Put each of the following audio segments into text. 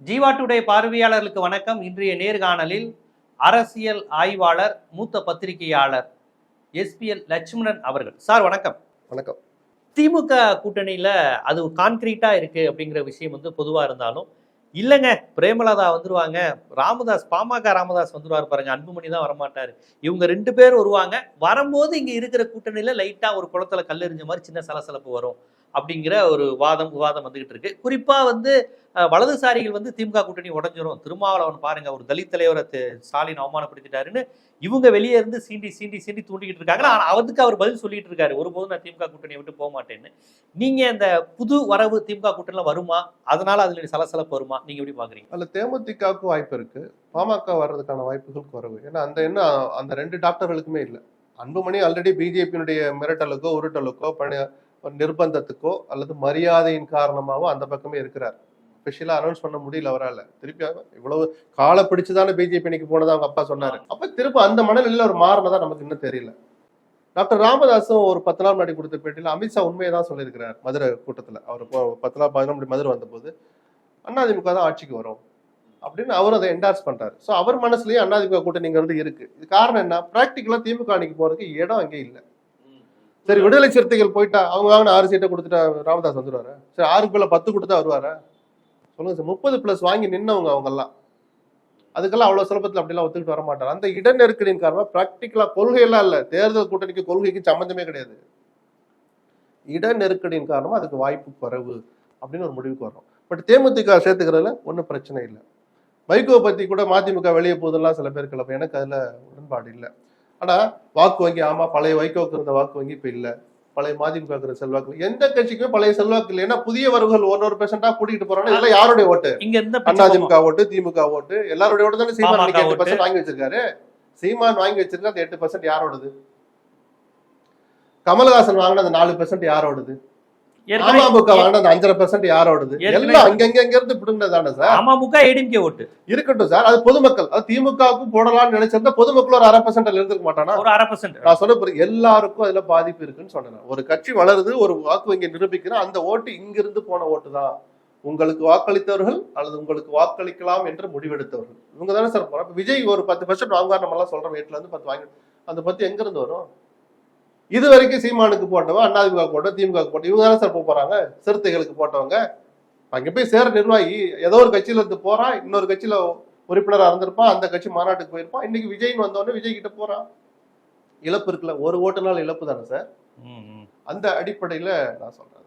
Jeeva today பார்வையாளர்களுக்கு வணக்கம். இன்றைய நேர்காணலில் அரசியல் ஆய்வாளர் மூத்த பத்திரிகையாளர் எஸ்பிஎல் லட்சுமணன் அவர்கள். சார் வணக்கம். வணக்கம். திமுக கூட்டணியில அது கான்கிரீட்டா இருக்கு அப்படிங்கிற விஷயம் வந்து பொதுவா இருந்தாலும் இல்லைங்க பிரேமலதா வந்துருவாங்க. ராமதாஸ் பாமக ராமதாஸ் வந்துருவார் பாருங்க அன்புமணி தான் வரமாட்டாரு. இவங்க ரெண்டு பேர் வருவாங்க. வரும்போது இங்க இருக்கிற கூட்டணியில லைட்டா ஒரு குளத்துல கல்லெறிஞ்ச மாதிரி சின்ன சலசலப்பு வரும். அப்படிங்கிற ஒரு வாதம் விவாதம் வந்துகிட்டு இருக்கு. குறிப்பா வந்து வலதுசாரிகள் வந்து திமுக கூட்டணி உடஞ்சிரும். திருமாவளவன் பாருங்க ஒரு தலித் தலைவரை ஸ்டாலின் அவமானப்படுத்திட்டாருன்னு இவங்க வெளியே இருந்து சீண்டி சீண்டி சீண்டி தூண்டிக்கிட்டு இருக்காங்க ஆனா அதுக்கு அவர் பதில் சொல்லிட்டு இருக்காரு. ஒருபோதும் நான் திமுக கூட்டணியை விட்டு போக மாட்டேன்னு. நீங்க இந்த புது வரவு திமுக கூட்டணியில வருமா? அதனால அதுல சலசலப்பு வருமா? நீங்க எப்படி பாக்குறீங்க? அதுல தேமுதிகவுக்கும் வாய்ப்பு இருக்கு. பாமக வர்றதுக்கான வாய்ப்புகள் குறைவு. ஏன்னா அந்த என்ன அந்த ரெண்டு டாக்டர்களுக்குமே இல்லை. அன்புமணி ஆல்ரெடி பிஜேபியினுடைய மிரட்டலுக்கோ உருட்டலுக்கோ பணி நிர்பந்தத்துக்கோ அல்லது மரியாதையின் காரணமாகவோ அந்த பக்கமே இருக்கிறார். ஸ்பெஷலா அனௌன்ஸ் பண்ண முடியல அவரால். திருப்பி இவ்வளவு காலை பிடிச்சுதானே பிஜேபி இன்னைக்கு போனதா அவங்க அப்பா சொன்னாரு. அப்ப திரும்ப அந்த மனநிலையில ஒரு மாறினதா நமக்கு இன்னும் தெரியல. டாக்டர் ராமதாஸும் ஒரு பத்து நாள் முன்னாடி கொடுத்த பேட்டியில் அமித்ஷா உண்மையை தான் சொல்லியிருக்கிறார் மதுரை கூட்டத்துல. அவர் பத்து நாள் பதினொன்று மணி மதுரை வந்தபோது அதிமுக தான் ஆட்சிக்கு வரும் அப்படின்னு அவரும் அதை என்டார்ஸ் பண்றாரு. ஸோ அவர் மனசுலயும் அதிமுக கூட்டணிங்கிறது இருக்கு. இது காரணம் என்ன? பிராக்டிக்கலா திமுக அணிக்கு போறதுக்கு இடம் அங்கே இல்லை. சரி விடுதலை சிறுத்தைகள் போயிட்டா அவங்க வாங்கின ஆறு சீட்டை கொடுத்துட்டா ராமதாஸ் வந்துருவாரு? சரி ஆறுக்குள்ள பத்து கொடுத்தா வருவாரா? சொல்லுங்க சார் முப்பது பிளஸ் வாங்கி நின்னவங்க அவங்கெல்லாம். அதுக்கெல்லாம் அவ்வளவு சுலபத்தில் அப்படிலாம் ஒத்துக்கிட்டு வர மாட்டார் அந்த இட நெருக்கடியின் காரணமா பிராக்டிக்கலா கொள்கையெல்லாம் இல்லை. தேர்தல் கூட்டணிக்கு கொள்கைக்கு சம்பந்தமே கிடையாது. இட நெருக்கடியின் காரணமா அதுக்கு வாய்ப்பு குறைவு அப்படின்னு ஒரு முடிவுக்கு வரும் பட் தேமுதிக சேர்த்துக்கிறதுல ஒன்றும் பிரச்சனை இல்லை. வைகோ பத்தி கூட மதிமுக வெளியே போதெல்லாம் சில பேர் கிளம்ப எனக்கு அதுல உடன்பாடு இல்லை. ஆனா வாக்கு வங்கி ஆமா பழைய வைகோக்கு இருந்த வாக்கு வங்கி இப்ப இல்ல. பழைய மதிமுக இருக்கிற செல்வாக்கு எந்த கட்சிக்குமே பழைய செல்வாக்கு இல்லை. ஏன்னா புதிய வரவுகள் ஒரு ஒரு பெர்சென்டா கூட்டிட்டு போறாங்க இதெல்லாம் யாருடைய ஓட்டு? இங்க இருந்த அதிமுக ஓட்டு திமுக ஓட்டு எல்லாருடைய ஓட்டு தானே சீமான் எட்டு. பர்சன்ட் வாங்கி வச்சிருக்காரு. சீமான் வாங்கி வச்சிருக்க அந்த எட்டு பர்சன்ட் யாரோடது? கமலஹாசன் வாங்கின அந்த நாலு பெர்சென்ட் யாரோடது? அமமுக வாங்கின அந்த அஞ்சரை பெர்சென்ட் யாரோடது? ஏற்கனவே- எல்லாம் அங்கங்க அங்க இருந்து பிடுங்கினதானே சார்? அமமுக ஏடிஎம்கே ஓட்டு. இருக்கட்டும் சார். அது பொதுமக்கள். அது திமுகவுக்கும் போடலாம்னு நினைச்சிருந்தா பொதுமக்கள் ஒரு அரை பர்சன்ட் இருந்திருக்க மாட்டானா? ஒரு அரை பர்சன்ட் நான் சொன்ன பிறகு எல்லாருக்கும் அதுல பாதிப்பு இருக்குன்னு சொன்னேன் ஒரு கட்சி வளருது ஒரு வாக்கு வங்கி நிரூபிக்கிறா அந்த ஓட்டு இங்கிருந்து போன ஓட்டு தான். உங்களுக்கு வாக்களித்தவர்கள் அல்லது உங்களுக்கு வாக்களிக்கலாம் என்று முடிவெடுத்தவர்கள். இவங்க தானே சார் போறோம் விஜய் ஒரு பத்து பர்சன்ட் வாங்குவார் நம்ம எல்லாம் சொல்றோம் வீட்டுல இருந்து பத்து வாங்கி அந்த பத்து எங்க இருந்து வரும்? இது வரைக்கும் சீமானுக்கு போட்டவன் அண்ணாதிமுக போட்டோம் திமுக போட்டோம் இவங்க தானே சார் போறாங்க? சிறுத்தைகளுக்கு போட்டவங்க. அங்க போய் சேர நிர்வாகி ஏதோ ஒரு கட்சியில இருந்து போறான் இன்னொரு கட்சியில உறுப்பினரா இருந்திருப்பான் அந்த கட்சி மாநாட்டுக்கு போயிருப்பான் இன்னைக்கு விஜய்னு வந்தோடனே விஜய் கிட்ட போறான் இழப்பு இருக்குல்ல ஒரு ஓட்டுனால இழப்பு தானே சார் அந்த அடிப்படையில நான் சொல்றேன்.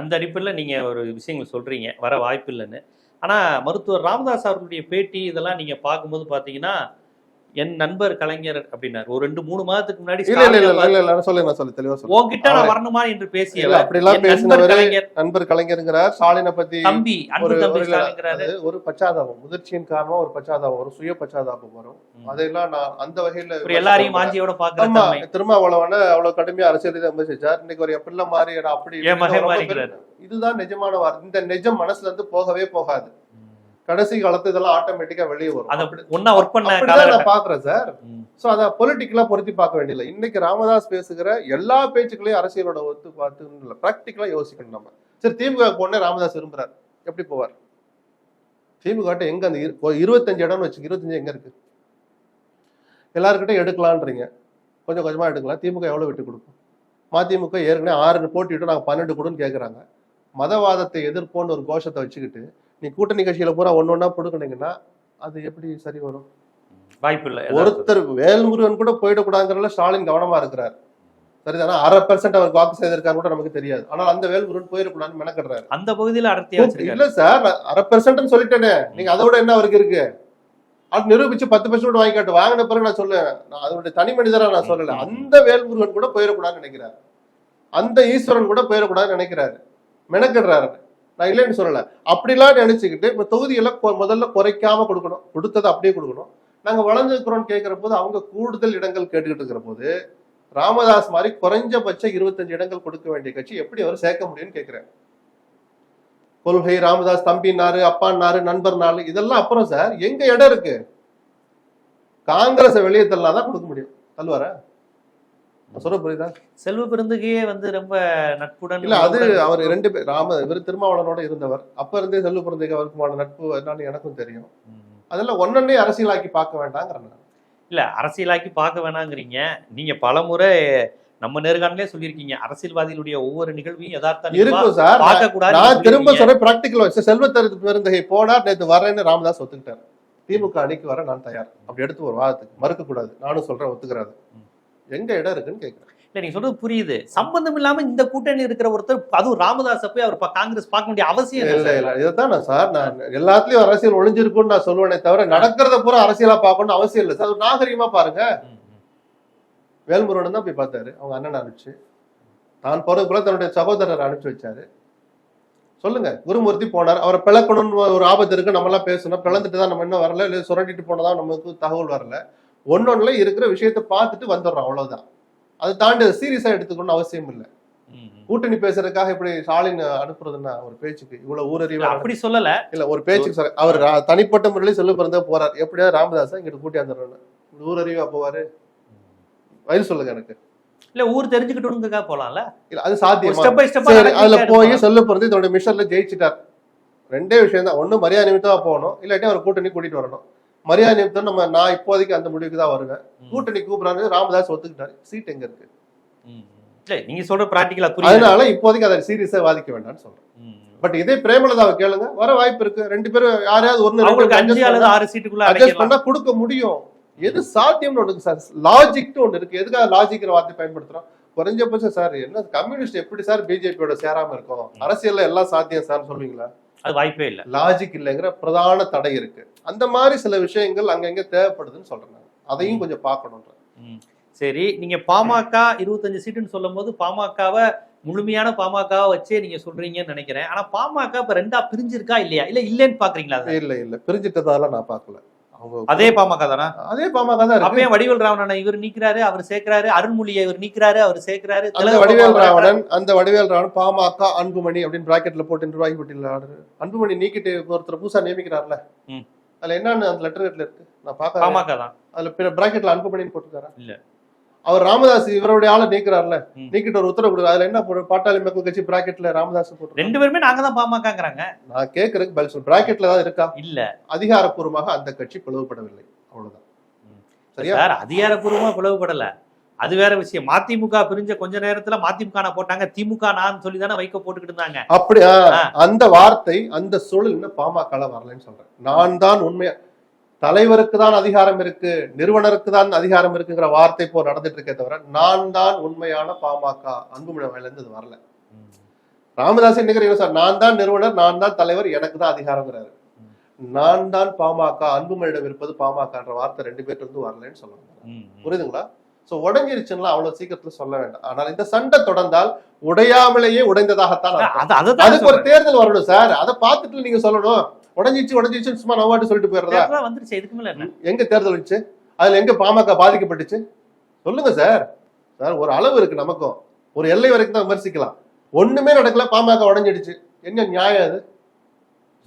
அந்த அடிப்படையில் நீங்க ஒரு விஷயங்கள் சொல்றீங்க வர வாய்ப்பு இல்லைன்னு. ஆனா மருத்துவர் ராமதாஸ் அவர்களுடைய பேட்டி இதெல்லாம் நீங்க பார்க்கும்போது பாத்தீங்கன்னா என் நண்பர் கலைஞர் அப்படின்னாரு. ஒரு ரெண்டு மூணு மாதத்துக்கு முன்னாடி நான் சொல்ல தெளிவா சொல்ல உன்கிட்ட நான் வரணுமா என்று பேசியவர் அப்படிலாம் பேசினவரு நண்பர் கலைஞருங்கிறார். ஸ்டாலினை பத்தி தம்பி அன்பு ஒரு தம்பி ஒரு- ஒரு பச்சாதாபம் முதிர்ச்சியின் காரணமா ஒரு பச்சாதாபம் வரும் சுய பச்சாதாபம் வரும். அதெல்லாம் நான் அந்த வகையில ஒரு எல்லாரையும் மாஞ்சியோட பாக்குற ஆமா தன்மை திருமாவளவன அவ்வளவு கடுமையா அரசியல் விமர்சிச்சார். இன்னைக்கு ஒரு பிள்ளை மாறி அப்படி இதுதான் நிஜமான இந்த நிஜம் மனசுல இருந்து போகவே போகாது. கடைசி காலத்து இதெல்லாம் ஆட்டோமேட்டிக்கா வெளியே வரும். அத ஒன்னா ஒர்க் பண்ண நான் பாக்குறேன் சார். சோ அத பொலிட்டிக்கலா பொருத்தி பார்க்க வேண்டியதில்லை. இன்னைக்கு ராமதாஸ் பேசுகிற எல்லா பேச்சுக்களையும் அரசியலோட ஒத்து பார்த்து பிராக்டிக்கலா யோசிக்கணும் நம்ம. சரி திமுக போனே ராமதாஸ் விரும்புறாரு. எப்படி போவார்? திமுக எங்க அந்த இருபத்தஞ்சு இடம்னு வச்சு இருபத்தஞ்சு எங்க இருக்கு? எல்லாருக்கிட்டும் எடுக்கலான்றீங்க கொஞ்சம் கொஞ்சமா எடுக்கலாம். திமுக எவ்வளவு விட்டு கொடுக்கும்? மதிமுக ஏற்கனவே ஆறு போட்டிட்டு நாங்க பன்னெண்டு கொடுன்னு கேக்குறாங்க. மதவாதத்தை எதிர்ப்போன்னு ஒரு கோஷத்தை வச்சுக்கிட்டு நீ கூட்டணி கட்சியில பூரா ஒண்ணு ஒண்ணா கொடுக்கணுங்கன்னா அது எப்படி சரி வரும்? வாய்ப்பு இல்ல ஒருத்தர் வேல்முருகன் கூட போயிடக்கூடாதுங்கிறதுல ஸ்டாலின் கவனமா இருக்கிறார். சரிதானா? அரை பெர்சென்ட் அவருக்கு வாக்கு செய்திருக்காரு கூட நமக்கு தெரியாது. ஆனால் அந்த வேல்முருகன் போயிடக்கூடாதுன்னு மெனக்கடுறாரு. அந்த பகுதியில வச்சிருக்காரு. இல்ல சார் அரை பெர்சென்ட் சொல்லிட்டேனே. நீங்க அதோட என்ன அவருக்கு இருக்கு? அது நிரூபிச்சு பத்து பெர்சென்ட் வாங்கி காட்டு. வாங்கின பிறகு நான் சொல்லுவேன். நான் அதோட தனி மனிதரா நான் சொல்லல. அந்த வேல்முருகன் கூட போயிடக்கூடாதுன்னு நினைக்கிறார். அந்த ஈஸ்வரன் கூட போயிடக்கூடாதுன்னு நினைக்கிறாரு. மெனக்கடுறாரு. நான் இல்லைன்னு சொல்லல. அப்படிலாம் நினைச்சுக்கிட்டு இப்ப தொகுதிகளை கொ- முதல்ல குறைக்காம கொடுக்கணும். கொடுத்ததை அப்படியே கொடுக்கணும். நாங்க வளர்ந்துருக்கிறோம் கேட்கிற போது அவங்க கூடுதல் இடங்கள் கேட்டுக்கிட்டு இருக்கிற போது ராமதாஸ் மாதிரி குறைஞ்சபட்ச இருபத்தஞ்சு இடங்கள் கொடுக்க வேண்டிய கட்சி எப்படி அவர் சேர்க்க முடியும்னு கேட்கிறேன். கொள்கை ராமதாஸ் தம்பினாரு அப்பான்னாரு நண்பர்னாரு இதெல்லாம் அப்புறம் சார் எங்க இடம் இருக்கு? காங்கிரஸ் வெளியே தள்ளலாம் தான் கொடுக்க முடியும். தள்ளுவாரா? சொல்ல புரியுதா? செல்வ பெருந்தகையே வந்து ரொம்ப நட்புடன் இல்ல அது அவர் ரெண்டு பேர் ராம இவர் திருமாவளவனோட இருந்தவர். அப்ப இருந்தே செல்வ பிறந்தைக்கு அவருக்குமான நட்பு என்னன்னு எனக்கும் தெரியும். அதெல்லாம் ஒன்னொன்னே அரசியலாக்கி பார்க்க வேண்டாங்கிறேன். இல்ல அரசியலாக்கி பார்க்க வேணாங்கிறீங்க. நீங்க பலமுறை நம்ம நேர்காணலே சொல்லியிருக்கீங்க. அரசியல்வாதிகளுடைய ஒவ்வொரு நிகழ்வையும் யதார்த்த இருக்கும் சார். நான்- பார்க்க கூடாது நான் திரும்ப சொல்றேன் பிராக்டிகல் வச்சு செல்வ பெருந்தகை போனார் நேத்து வரேன்னு ராமதாஸ் ஒத்துக்கிட்டார். திமுக அணிக்கு வர நான் தயார். அப்படி எடுத்து ஒரு வாதத்துக்கு மறுக்க கூடாது நானும் சொல்றேன் ஒத்துக்கிறாரு. எங்க இடம் இருக்குன்னு கேக்குறேன். இல்ல நீங்க சொல்றது புரியுது. சம்பந்தம் இல்லாம இந்த கூட்டணி இருக்கிற ஒருத்தர் அதுவும் ராமதாஸ போய் அவர் காங்கிரஸ் பார்க்க வேண்டிய அவசியம் இல்ல இல்லை இதைத்தான் நான் சார் நான் எல்லாத்துலயும் அரசியல் ஒளிஞ்சிருக்கும்னு நான் சொல்லுவேனே தவிர நடக்கிறத பூரா அரசியலா பார்க்கணும்னு அவசியம் இல்லை சார். அது ஒரு நாகரிகமா பாருங்க. வேல்முருகன் தான் போய் பார்த்தாரு. அவங்க அண்ணன் அனுப்பிச்சு. தான் போறது போல தன்னுடைய சகோதரர் அனுப்பிச்சு வச்சாரு. சொல்லுங்க. குருமூர்த்தி போனார். அவரை பிளக்கணும்னு ஒரு ஆபத்து இருக்கு. நம்ம எல்லாம் பேசணும். பிளந்துட்டு தான் நம்ம இன்னும் வரல. இல்லை சுரண்டிட்டு போனதா நமக்கு தகவல் வரல. ஒன்னொன்னுல இருக்கிற விஷயத்தை பார்த்துட்டு வந்துடுறோம் அவ்வளவுதான். அதை தாண்டி சீரியஸா எடுத்துக்கணும்னு அவசியம் இல்லை. கூட்டணி பேசுறதுக்காக இப்படி ஸ்டாலின் அனுப்புறதுன்னா ஒரு பேச்சுக்கு இவ்வளவு ஊரறிவா அப்படி சொல்லல. இல்ல ஒரு பேச்சுக்கு சார் அவர் தனிப்பட்ட முறையில செல்ல பிறந்த போறார். எப்படியா ராமதாஸா இங்கிட்டு கூட்டி வந்துடுறேன்னு ஊரறிவா போவாரு? வயசு சொல்லுங்க எனக்கு. இல்ல ஊர் தெரிஞ்சுக்கிட்டோங்கிறதுக்காக போலாம்ல? இல்ல அது சாத்தியமா? ஸ்டெப் அதுல போய் செல்ல பிறந்து இதோட மிஷன்ல ஜெயிச்சிட்டார். ரெண்டே விஷயம் தான் ஒண்ணு மரியாதை நிமித்தமா போகணும் இல்லாட்டி அவர் கூட்டணி கூட்டிட்டு வரணும். மரியாதை நிமித்தம் நம்ம நான் இப்போதைக்கு அந்த முடிவுக்கு தான் வருவேன். கூட்டணி கூப்பிடுறாரு ராமதாஸ் ஒத்துக்கிட்டாரு. சீட் எங்க இருக்கு? நீங்க சொல்ற பிராக்டிகலா அதனால இப்போதைக்கு அதை சீரியஸா வாதிக்க வேண்டாம்னு சொல்றேன். பட் இதே பிரேமலதாவை கேளுங்க வர வாய்ப்பு இருக்கு. ரெண்டு பேரும் யாரையாவது அல்லது ஆறு சீட்டுக்குள்ள அட்ஜஸ்ட் பண்ணா கொடுக்க முடியும். எது சாத்தியம்னு ஒன்று இருக்கு சார் லாஜிக்னு ஒன்று இருக்கு. எதுக்காக லாஜிக்கிற வார்த்தை பயன்படுத்துறோம்? குறைஞ்சபட்சம் சார் என்ன கம்யூனிஸ்ட் எப்படி சார் பிஜேபியோட சேராம இருக்கும்? அரசியல்ல எல்லாம் சாத்தியம் சார் சொல்லுவீங்களா அது வாய்ப்பே இல்ல. லாஜிக் இல்லைங்கிற பிரதான தடை இருக்கு. அந்த மாதிரி சில விஷயங்கள் அங்கங்க தேவைப்படுதுன்னு சொல்றேன். அதையும் கொஞ்சம் பார்க்கணுன்ற ம். சரி நீங்க பாமக இருபத்தஞ்சு சீட்டுன்னு சொல்லும் போது பாமகவை முழுமையான பாமகவை வச்சே நீங்க சொல்றீங்கன்னு நினைக்கிறேன். ஆனா பாமக இப்ப ரெண்டா பிரிஞ்சிருக்கா இல்லையா? இல்ல இல்லைன்னு பாக்குறீங்களா? இல்ல இல்ல. பிரிஞ்சிட்டதால நான் பார்க்கல. அவங்க அதே பாமக தானா? அதே பாமக தான் அப்பயும் வடிவேல் ராவணனை இவர் நீக்கிறாரு அவர் சேர்க்கிறாரு அருண்மொழியை இவர் நீக்கிறாரு அவர் சேர்க்கிறாரு. அந்த வடிவேல் ராவணன் அந்த வடிவேல் ராவணன் பாமக அன்புமணி அப்படின்னு பிராக்கெட்ல போட்டு நிர்வாகி பட்டியல் அன்புமணி நீக்கிட்டு ஒருத்தர் புதுசா நியமிக்கிறார்ல. அதுல என்னன்னு அந்த லெட்டர் இருக்கு? நான் பார்க்க பாமக தான். அதுல பிராக்கெட்ல அன்புமணின்னு போட்டுருக்காரா? இல்ல. அவர் ராமதாஸ் இவருடைய ஆளை நீக்கிறார்ல. நீக்கிட்டு ஒரு உத்தரவு கொடுக்குறாரு. அதுல என்ன போடு பாட்டாளி மக்கள் கட்சி பிராக்கெட்ல ராமதாஸ் போட்டு ரெண்டு பேருமே நாங்க தான் பாமகங்கிறாங்க. நான் கேட்கறதுக்கு பதில் சொல் பிராக்கெட்ல தான் இருக்கா? இல்ல. அதிகாரப்பூர்வமாக அந்த கட்சி பிளவுபடவில்லை. அவ்வளவுதான். சரியா? சார் அதிகாரப்பூர்வமா பிளவுபடல. அது வேற விஷயம். மதிமுக பிரிஞ்ச கொஞ்ச நேரத்துல மதிமுக போட்டாங்க. திமுக நான் சொல்லி தானே வைக்க போட்டுக்கிட்டு இருந்தாங்க. அப்படியா. அந்த வார்த்தை அந்த சூழல் இன்னும் பாமக வரலன்னு சொல்றேன். நான் தான் உண்மையா தலைவருக்கு தான் அதிகாரம் இருக்கு நிறுவனருக்கு தான் அதிகாரம் இருக்குங்கிற வார்த்தை போ நடந்துட்டு இருக்கே தவிர நான் தான் உண்மையான பாமக அன்புமணி வாயில இருந்து இது வரல. ராமதாஸ் என்னங்கிறீங்க சார் நான் தான் நிறுவனர் நான் தான் தலைவர் எனக்கு தான் அதிகாரங்கிறாரு நான் தான் பாமக அன்புமணியிடம் இருப்பது பாமகன்ற வார்த்தை ரெண்டு பேர்ட்டு இருந்து வரலன்னு சொல்லுவாங்க. புரியுதுங்களா? சோ உடஞ்சிருச்சுன்னா அவ்வளவு சீக்கிரத்துல சொல்ல வேண்டாம். ஆனால் இந்த சண்டை தொடர்ந்தால் உடையாமலேயே உடைந்ததாகத்தான் அதுக்கு ஒரு. தேர்தல் வரணும் சார். அதை பார்த்துட்டு நீங்க சொல்லணும். உடஞ்சிச்சு உடஞ்சிச்சு சும்மா நவாட்டு சொல்லிட்டு போயிடுறதா? வந்துருச்சு இதுக்கு மேல எங்க தேர்தல் வந்துச்சு? அதுல எங்க பாமக பாதிக்கப்பட்டுச்சு? சொல்லுங்க சார் சார் ஒரு அளவு இருக்கு நமக்கும். ஒரு எல்லை வரைக்கும் தான் விமர்சிக்கலாம். ஒண்ணுமே நடக்கல பாமக உடஞ்சிடுச்சு. என்ன நியாயம் அது?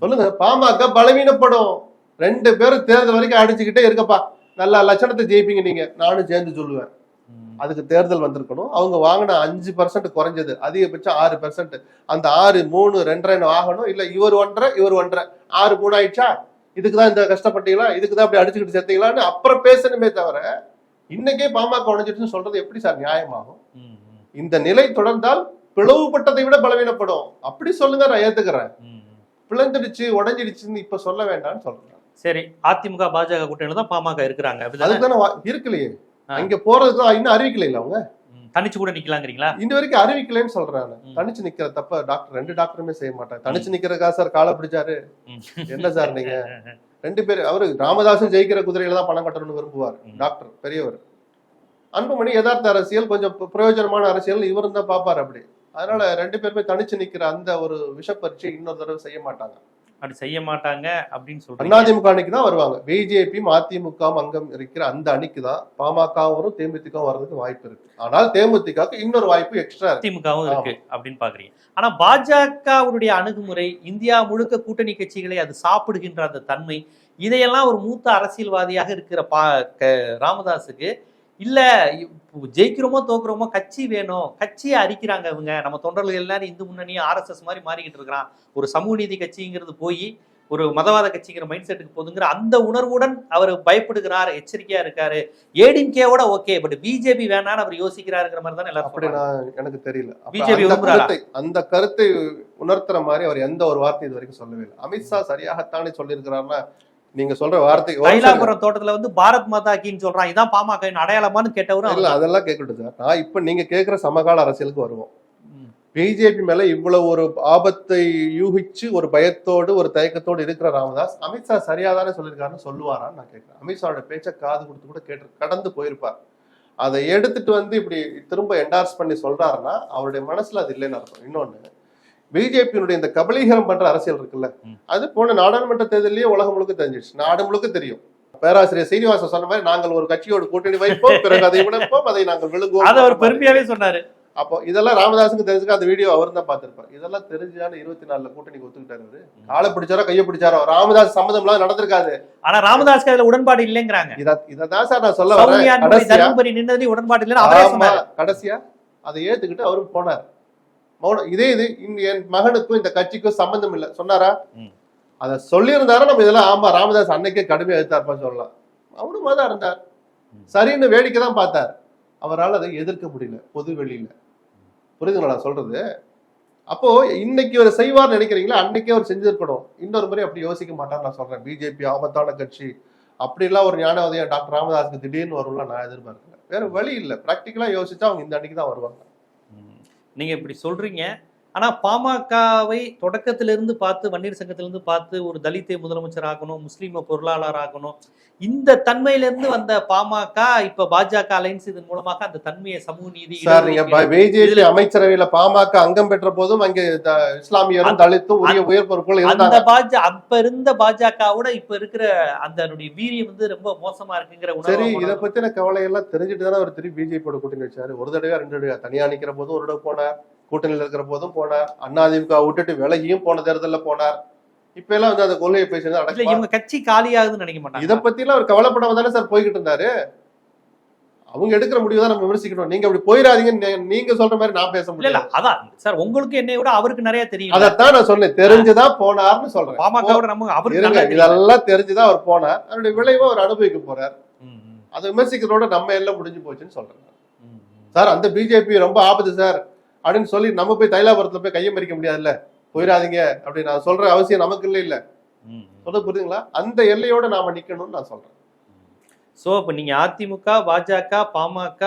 சொல்லுங்க பாமக பலவீனப்படும். ரெண்டு பேரும் தேர்தல் வரைக்கும் அடிச்சுக்கிட்டே இருக்கப்பா. நல்ல லட்சணத்தை ஜெயிப்பீங்க நீங்க. நானும் சேர்ந்து சொல்லுவேன். அதுக்கு தேர்தல் வந்திருக்கணும். அவங்க வாங்கின அஞ்சு பர்சன்ட் குறைஞ்சது. அதிகபட்சம் ஆறு பர்சன்ட் அந்த ஆறு மூணு ரெண்டரை ஆகணும். இல்ல இவர் ஒன்றரை இவர் ஒன்றரை. ஆறு மூணு ஆயிடுச்சா? இதுக்கு தான் இந்த கஷ்டப்பட்டீங்களா? இதுக்கு தான் அப்படி அடிச்சுக்கிட்டு சேர்த்தீங்களான்னு அப்புறம் பேசணுமே தவிர இன்னைக்கே பாமக உடைஞ்சிட்டுன்னு சொல்றது எப்படி சார் நியாயமாகும்? இந்த நிலை தொடர்ந்தால் பிளவுபட்டதை விட பலவீனப்படும். அப்படி சொல்லுங்க நான் ஏத்துக்கிறேன். பிளந்துடுச்சு உடஞ்சிடுச்சுன்னு இப்ப சொல்ல வேண்டாம்னு சொல்றேன். சரி அதிமுக பாஜக கூட்டணியில தான் பாமக இருக்கிறாங்க? அதுக்கு தானே இருக்கலையே. அங்க போறதுக்கு இன்னும் அறிவிக்கல அவங்க? ம். தனிச்சு கூட நிக்கலாங்கிறீங்களா? இன்ன வரைக்கும் அறிவிக்கலைன்னு சொல்றேன் ம். தனிச்சு நிக்கிற தப்ப டாக்டர் ரெண்டு டாக்டருமே செய்ய மாட்டாங்க. தனிச்சு நிக்கிறக்கா சார் காலை பிடிச்சாரு. என்ன சார் நீங்க? ரெண்டு பேர் அவரு ராமதாசும் ஜெயிக்கிற குதிரையில தான் பணம் கட்டணும்னு விரும்புவார். டாக்டர் பெரியவர். அன்புமணி யதார்த்த அரசியல் கொஞ்சம் பிரயோஜனமான அரசியல் இவரும் தான் பாப்பாரு அப்படி. அதனால ரெண்டு பேருமே தனிச்சு நிக்கிற அந்த ஒரு விஷப்பரீட்சை இன்னொரு தடவை செய்ய மாட்டாங்க. அப்படி செய்ய மாட்டாங்க அப்படின்னு சொல்றீங்க. அதிமுக அணிக்கு தான் வருவாங்க பிஜேபி அதிமுக அங்கம் இருக்கிற அந்த அணிக்கு தான் பாமக வரும் தேமுதிக வர்றதுக்கு வாய்ப்பு இருக்கு. ஆனால் தேமுதிகவுக்கு இன்னொரு வாய்ப்பு எக்ஸ்ட்ரா இருக்கு. அதிமுகவும் இருக்கு அப்படின்னு பாக்குறீங்க. ஆனா பாஜகவுடைய அணுகுமுறை இந்தியா முழுக்க கூட்டணி கட்சிகளை அது சாப்பிடுகின்ற அந்த தன்மை இதையெல்லாம் ஒரு மூத்த அரசியல்வாதியாக இருக்கிற பா ராமதாஸுக்கு இல்ல ஜெயிக்கிறோமோ தோக்குறோமோ கட்சி வேணும். கட்சியை அரிக்கிறாங்க இவங்க. நம்ம தொண்டர்கள் எல்லாரும் இந்து முன்னணி ஆர்எஸ்எஸ் மாதிரி மாறிக்கிட்டு இருக்கிறான். ஒரு சமூக நீதி கட்சிங்கிறது போய் ஒரு மதவாத கட்சிங்கிற மைண்ட் செட்டுக்கு போதுங்கிற அந்த உணர்வுடன் அவர் பயப்படுகிறார் எச்சரிக்கையா இருக்காரு. ஏடிஎம்கேவோட ஓகே பட் பிஜேபி வேணான்னு அவர் யோசிக்கிறாருங்கிற மாதிரி தான் எல்லாரும் அப்படி. நான் எனக்கு தெரியல? கருத்தை அந்த கருத்தை உணர்த்துற மாதிரி அவர் எந்த ஒரு வார்த்தை இது வரைக்கும் சொல்லவே இல்லை. அமித்ஷா சரியாகத்தானே சொல்லியிருக்கிறாருன்னா நீங்க சொல்ற வார்த்தை. தைலாபுரம் தோட்டத்துல வந்து பாரத் மாதா கீன்னு சொல்றான் இதான் பாமக அடையாளமான்னு கேட்டவரும் இல்ல. அதெல்லாம் கேட்கட்டும் சார் நான் இப்ப நீங்க கேக்குற சமகால அரசியலுக்கு வருவோம். பிஜேபி மேல இவ்வளவு ஒரு ஆபத்தை யூகிச்சு ஒரு பயத்தோடு ஒரு தயக்கத்தோடு இருக்கிற ராமதாஸ் அமித்ஷா சரியாதானே சொல்லியிருக்காருன்னு சொல்லுவாரான்னு நான் கேட்கிறேன் அமித்ஷாவோட பேச்ச காது கொடுத்து கூட கேட்டு கடந்து போயிருப்பார் அதை எடுத்துட்டு வந்து இப்படி திரும்ப என்டார்ஸ் பண்ணி சொல்றாருன்னா அவருடைய மனசுல அது இல்லைன்னு அர்த்தம் இன்னொன்னு பிஜேபியினுடைய இந்த கபலீகரம் பண்ற அரசியல் இருக்குல்ல. அது போன நாடாளுமன்ற தேர்தலையே உலகம் முழுக்க தெரிஞ்சிடுச்சு. நாடு முழுக்க தெரியும். பேராசிரியர் சீனிவாசன் சொன்ன மாதிரி நாங்கள் ஒரு கட்சியோடு கூட்டணி வைப்போம் பிறகு அதை உடைப்போம் அதை நாங்கள் விழுங்குவோம். அதை அவர் பெருமையாவே சொன்னாரு. அப்போ இதெல்லாம் ராமதாஸுக்கு தெரிஞ்சுக்க அந்த வீடியோ அவர் தான் பார்த்திருப்பார். இதெல்லாம் தெரிஞ்சான இருபத்தி நாலுல கூட்டணிக்கு ஒத்துக்கிட்டாரு காலை பிடிச்சாரோ கையை பிடிச்சாரோ ராமதாஸ் சம்மதம் எல்லாம் நடந்திருக்காது. ஆனா ராமதாஸ்க்கு அதுல உடன்பாடு இல்லைங்கிறாங்க. இத இததான் சார் நான் சொல்ல வரேன். உடன்பாடு இல்லைன்னு கடைசியா? அதை ஏத்துக்கிட்டு அவரும் போனார். மௌனம் இதே இது என் மகனுக்கும் இந்த கட்சிக்கும் சம்பந்தம் இல்ல. சொன்னாரா. அத சொல்லியிருந்தாரா நம்ம இதெல்லாம் ஆமா ராமதாஸ் அன்னைக்கே கடுமையா எதிர்த்தார்ப்பான்னு சொல்லலாம். அவரும் தான் இருந்தார். சரின்னு வேடிக்கை தான் பார்த்தார். அவரால் அதை எதிர்க்க முடியல பொது வெளியில. புரியுதுங்களா நான் சொல்றது? அப்போ இன்னைக்கு அவர் செய்வார் நினைக்கிறீங்களா? அன்னைக்கே அவர் செஞ்சிருக்கணும். இன்னொரு முறை அப்படி யோசிக்க மாட்டார் நான் சொல்றேன். பிஜேபி ஆபத்தான கட்சி. அப்படிலாம் ஒரு ஞான உதயம் டாக்டர் ராமதாஸ்க்கு திடீர்னு வரும்ல நான் எதிர்பார்க்கல. வேற வழி இல்லை. ப்ராக்டிக்கலா யோசிச்சா அவங்க இந்த அன்னைக்கு தான் வருவாங்க. நீங்கள் இப்படி சொல்கிறீங்க ஆனா பாமகவை தொடக்கத்திலிருந்து பார்த்து வன்னியர் சங்கத்திலிருந்து பார்த்து ஒரு தலித்தை முதலமைச்சர் ஆக்கணும் முஸ்லீமை பொருளாளர் ஆக்கணும் இந்த தன்மையில இருந்து வந்த பாமக இப்ப பாஜக அலைன்ஸ் இதன் மூலமாக அந்த தன்மையை சமூக நீதி பிஜேபி அமைச்சரவையில பாமக அங்கம் பெற்ற போதும் அங்கே இஸ்லாமியரும் தலித்தும் உரிய உயர் பொறுப்புகள் அந்த இருந்தாங்க பாஜ அப்ப இருந்த பாஜகவோட இப்ப இருக்கிற அந்த வீரியம் வந்து ரொம்ப மோசமா இருக்குங்கிற சரி இத பத்தின கவலை எல்லாம் தெரிஞ்சுட்டு தானே அவர் திரும்பி பிஜேபியோட கூட்டணி வச்சாரு. ஒரு தடவை ரெண்டு தடவை தனியா நிக்கிற போதும் ஒரு தடவை போனார். கூட்டணியில இருக்கிற போதும் போனார். அதிமுக விட்டுட்டு விலகியும் போன தேர்தல்ல போனார். இப்ப எல்லாம் வந்து அந்த கொள்கையை பேசுறது இல்ல அடக்கமா இவங்க கட்சி காலியாகுதுன்னு நினைக்க இத மாட்டாங்க. பத்தி எல்லாம் அவர் கவலைப்படாம தானே சார் போய்கிட்டு இருந்தாரு. அவங்க எடுக்கிற முடிவு தான் நம்ம விமர்சிக்கணும். நீங்க அப்படி போயிடாதீங்கன்னு நீங்க சொல்ற மாதிரி நான் பேச முடியல அதான். சார் உங்களுக்கு என்னை விட அவருக்கு நிறைய தெரியும். அதத்தான் நான் சொன்னேன். தெரிஞ்சுதான் போனார்னு சொல்றேன். பாமகவோட நம்ம அவருக்கு. இதெல்லாம் தெரிஞ்சுதான் அவர் போனார். அதனுடைய விளைவை அவர் அனுபவிக்க போறார். அதை விமர்சிக்கிறதோட நம்ம எல்லாம் முடிஞ்சு போச்சுன்னு சொல்றேன். சார் அந்த பிஜேபி ரொம்ப ஆபத்து சார். அப்படின்னு சொல்லி நம்ம போய் தைலாபுரத்துல போய் கையை மறிக்க முடியாதுல்ல? போயிடாதீங்க அப்படி நான் சொல்ற அவசியம் நமக்கு இல்லை இல்ல. சொல்ல புரியுதுங்களா அந்த எல்லையோட நாம நிக்கணும்னு நான் சொல்றேன். சோ இப்ப நீங்க அதிமுக பாஜக பாமக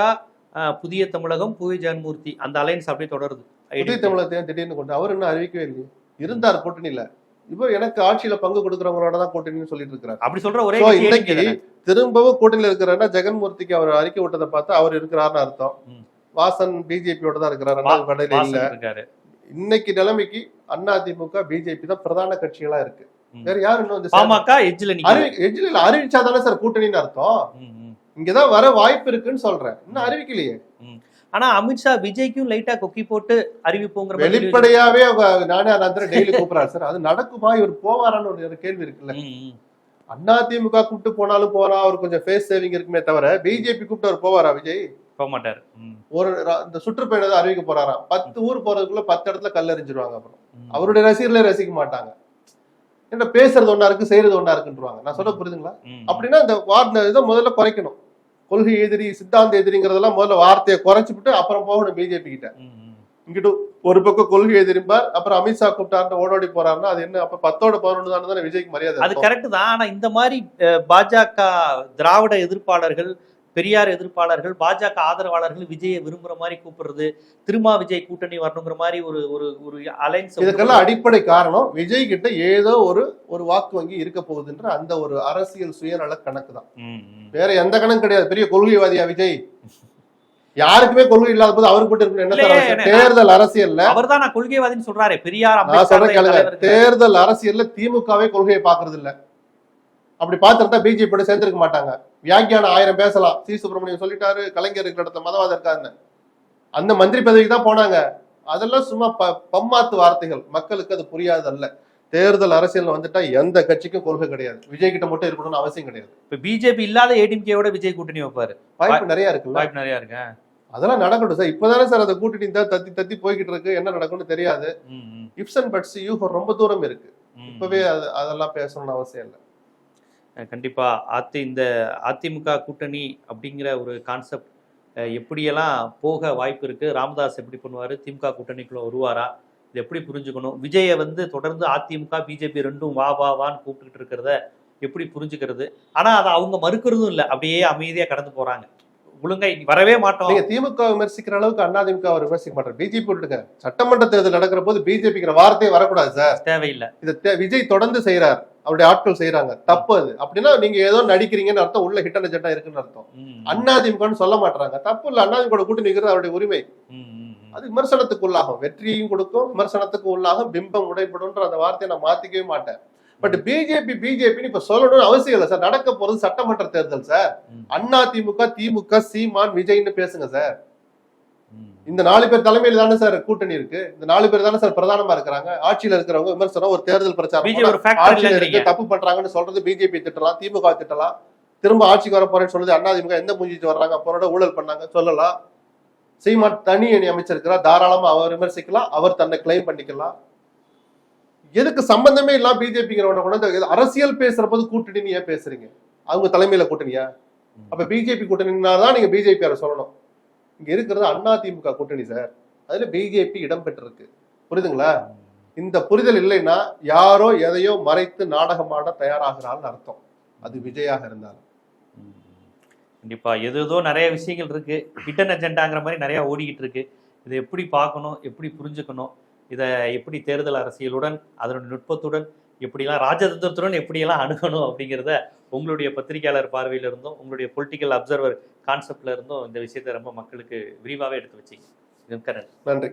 புதிய தமிழகம் புவி ஜெகன்மூர்த்தி அந்த அலைன்ஸ் அப்படியே தொடருது. புதிய தமிழகத்தையும் திடீர்னு கொண்டு அவர் இன்னும் அறிவிக்கவே இல்லையே? இருந்தார் கூட்டணியில இவர் எனக்கு ஆட்சியில பங்கு கொடுக்கறவங்களோட தான் கூட்டணின்னு சொல்லிட்டு இருக்கிறார் அப்படி சொல்ற ஒரே இன்னைக்கு? திரும்பவும் கூட்டணியில இருக்கிறாருன்னா ஜெகன்மூர்த்திக்கு அவர் அறிக்கை விட்டதை பார்த்தா அவர் இருக்கிறாருன்னு அர்த்தம். வாசன் பிஜேபியோட தான் இருக்கிறார். ரெண்டாவது இல்ல. இன்னைக்கு நிலைமைக்கு அதிமுக பிஜேபி தான் பிரதான கட்சிகளா இருக்கு. வேற யாரும் இன்னும் வந்து சேர- கூட்டணின்னு அர்த்தம். இங்கதான் வர வாய்ப்பு இருக்குன்னு சொல்றேன். இன்னும் அறிவிக்கலையே. ஆனா அமித்ஷா விஜய்க்கும் லைட்டா கொக்கி போட்டு அறிவிப்போங்கிற வெளிப்படையாவே நானே அந்த டெய்லி கூப்பிடுறாரு சார். அது நடக்குமா? இவர் போவாரான்னு ஒரு கேள்வி இருக்குல்ல. அதிமுக கூப்பிட்டு போனாலும் போனா அவர் கொஞ்சம் ஃபேஸ் சேவிங் இருக்குமே தவிர பிஜேபி கூப்பிட்டு அவர் போவாரா விஜய்? போக மாட்டாரு ஒரு இந்த சுற்றுப்பயணத்தை அறிவிக்க போறாராம் பத்து ஊர் போறதுக்குள்ள பத்து இடத்துல கல் எறிஞ்சிருவாங்க அப்புறம். அவருடைய ரசிகர்களே ரசிக்க மாட்டாங்க. என்ன பேசுறது ஒண்ணா இருக்கு செய்யறது ஒண்ணா இருக்குன்றாங்க நான் சொல்ல புரியுதுங்களா. அப்படின்னா இந்த வார்த்தை இதை முதல்ல குறைக்கணும். கொள்கை எதிரி சித்தாந்த எதிரிங்கிறதெல்லாம் முதல்ல வார்த்தையை குறைச்சிவிட்டு அப்புறம் போகணும் பிஜேபி கிட்ட. இங்கிட்டு ஒரு பக்கம் கொள்கை எதிரிப்பார் அப்புறம் அமித்ஷா கூப்பிட்டாருன்னு ஓடோடி போறாருன்னா அது என்ன? அப்ப பத்தோட பதினொன்று தானே விஜய்க்கு மரியாதை அது. கரெக்ட் தான். ஆனா இந்த மாதிரி பாஜக திராவிட எதிர்ப்பாளர்கள் பெரியார் எதிர்ப்பாளர்கள் பாஜக ஆதரவாளர்கள் விஜயை விரும்புற மாதிரி கூப்பிடுறது திருமா விஜய் கூட்டணி வரணுங்கிற மாதிரி ஒரு ஒரு ஒரு அலைன்ஸ் இதுக்கெல்லாம் அடிப்படை காரணம் விஜய் கிட்ட ஏதோ ஒரு ஒரு வாக்கு வங்கி இருக்க போகுதுன்ற அந்த ஒரு அரசியல் சுயநல கணக்கு தான். வேற எந்த கணக்கு கிடையாது. பெரிய கொள்கைவாதியா விஜய்? யாருக்குமே கொள்கை இல்லாத போது அவருக்கு மட்டும் என்ன தேர்தல் அரசியல்ல அவர் தான் நான் கொள்கைவாதின்னு சொல்றாரு. பெரியார். தேர்தல் அரசியல்ல திமுகவே கொள்கையை பாக்குறது இல்ல அப்படி பார்த்திருந்தா பிஜேபி சேர்ந்திருக்க மாட்டாங்க. வியாக்கியானம் ஆயிரம் பேசலாம். சி. சுப்பிரமணியம் சொல்லிட்டாரு கலைஞர் இருக்கிற இடத்துல மதவாதம் இருக்காருன்னு அந்த மந்திரி பதவிக்கு தான் போனாங்க. அதெல்லாம் சும்மா ப- பம்மாத்து வார்த்தைகள். மக்களுக்கு அது புரியாது அல்ல தேர்தல் அரசியல் வந்துட்டா எந்த கட்சிக்கும் கொள்கை கிடையாது. விஜய் கிட்ட மட்டும் இருக்கணும்னு அவசியம் கிடையாது. இப்ப பிஜேபி இல்லாத ஏடிஎம்கேவோட விஜய் கூட்டணி வைப்பாரு. வாய்ப்பு நிறைய இருக்குல்ல? வாய்ப்பு நிறைய இருக்கு அதெல்லாம் நடக்கட்டும் சார். இப்பதானே சார் அந்த கூட்டணி தான் தத்தி தத்தி போய்கிட்டு இருக்கு. என்ன நடக்கும்னு தெரியாது. அண்ட் பட்ஸ் யூ ரொம்ப தூரம் இருக்கு. இப்பவே அது அதெல்லாம் பேசணும்னு அவசியம் இல்லை. கண்டிப்பா அதி இந்த அதிமுக கூட்டணி அப்படிங்கிற ஒரு கான்செப்ட் எப்படியெல்லாம் போக வாய்ப்பு இருக்கு ராமதாஸ் எப்படி பண்ணுவாரு திமுக கூட்டணிக்குள்ள வருவாரா இது எப்படி புரிஞ்சுக்கணும் விஜயை வந்து தொடர்ந்து அதிமுக பிஜேபி ரெண்டும் வா வா வான்னு கூப்பிட்டுக்கிட்டு இருக்கிறத எப்படி புரிஞ்சுக்கிறது? ஆனா அதை அவங்க மறுக்கிறதும் இல்லை அப்படியே அமைதியா கடந்து போறாங்க. ஒழுங்கா வரவே மாட்டோம். நீங்க திமுக விமர்சிக்கிற அளவுக்கு அதிமுக அவர் விமர்சிக்க மாட்டார். பிஜேபி விட்டுங்க சட்டமன்ற தேர்தல் நடக்கிற போது பிஜேபிங்கிற வார்த்தையே வரக்கூடாது சார். தேவையில்லை. இதை விஜய் தொடர்ந்து செய்யறார் அவருடைய ஆட்கள் செய்யறாங்க தப்பு அது. அப்படின்னா நீங்க ஏதோ நடிக்கிறீங்கன்னு அர்த்தம் உள்ள ஹிட் அண்ட் ஜெட்டா இருக்குன்னு அர்த்தம். ம், அதிமுகன்னு சொல்ல மாட்டாங்க தப்பு இல்ல அதிமுக கூட்டணி நிக்கிறது அவருடைய உரிமை. அது விமர்சனத்துக்கு உள்ளாகும். வெற்றியையும் கொடுக்கும் விமர்சனத்துக்கு உள்ளாகும் பிம்பம் உடைப்படும்ன்ற அந்த வார்த்தையை நான் மாத்திக்கவே மாட்டேன். பட் பிஜேபி பிஜேபின்னு இப்ப சொல்லணும்னு அவசியம் இல்லை சார். நடக்க போறது சட்டமன்ற தேர்தல் சார். அண்ணா திமுக திமுக சீமான் விஜய்னு பேசுங்க சார். இந்த நாலு பேர் தலைமையில தானே சார் கூட்டணி இருக்கு? இந்த நாலு பேர் தானே சார் பிரதானமா இருக்கிறாங்க? ஆட்சியில இருக்கிறவங்க விமர்சனம் ஒரு தேர்தல் பிரச்சாரம் ஆட்சியில இருக்கு தப்பு பண்றாங்கன்னு சொல்றது பிஜேபி திட்டலாம் திமுக திட்டலாம். திரும்ப ஆட்சிக்கு வர போறேன்னு சொல்லுது அதிமுக எந்த மூஞ்சிட்டு வர்றாங்க? அப்போட ஊழல் பண்ணாங்க சொல்லலாம். சீமான் தனி அணி அமைச்சிருக்கிறார் தாராளமா அவர் விமர்சிக்கலாம் அவர் தன்னை கிளைம் பண்ணிக்கலாம். எதுக்கு சம்பந்தமே இல்லாம பிஜேபிங்கிறவன கொண்டு அரசியல் பேசுற போது கூட்டணி ஏன் பேசுறீங்க? அவங்க தலைமையில கூட்டணியா? அப்ப பிஜேபி கூட்டணினா தான் நீங்க பிஜேபி சொல்லணும்? இங்க இருக்கிறது அண்ணா திமுக கூட்டணி சார். அதுல பிஜேபி இடம் பெற்றிருக்கு. புரியுதுங்களா? இந்த புரிதல் இல்லைன்னா யாரோ எதையோ மறைத்து நாடகமாட தயாராகிறான்னு அர்த்தம். அது விஜயாக இருந்தாலும். கண்டிப்பா. எது ஏதோ நிறைய விஷயங்கள் இருக்கு. ஹிட்டன் அஜெண்டாங்கிற மாதிரி நிறைய ஓடிக்கிட்டு இருக்கு. இதை எப்படி பார்க்கணும்? எப்படி புரிஞ்சுக்கணும்? இதை எப்படி தேர்தல் அரசியலுடன் அதனுடைய நுட்பத்துடன் எப்படிலாம் ராஜதந்திரத்துடன் எப்படியெல்லாம் அணுகணும் அப்படிங்கிறத உங்களுடைய பத்திரிகையாளர் பார்வையில இருந்தும் உங்களுடைய பொலிட்டிக்கல் அப்சர்வர் கான்செப்ட்ல இருந்தும் இந்த விஷயத்தை ரொம்ப மக்களுக்கு விரிவாகவே எடுத்து வச்சிங்க. நன்றி.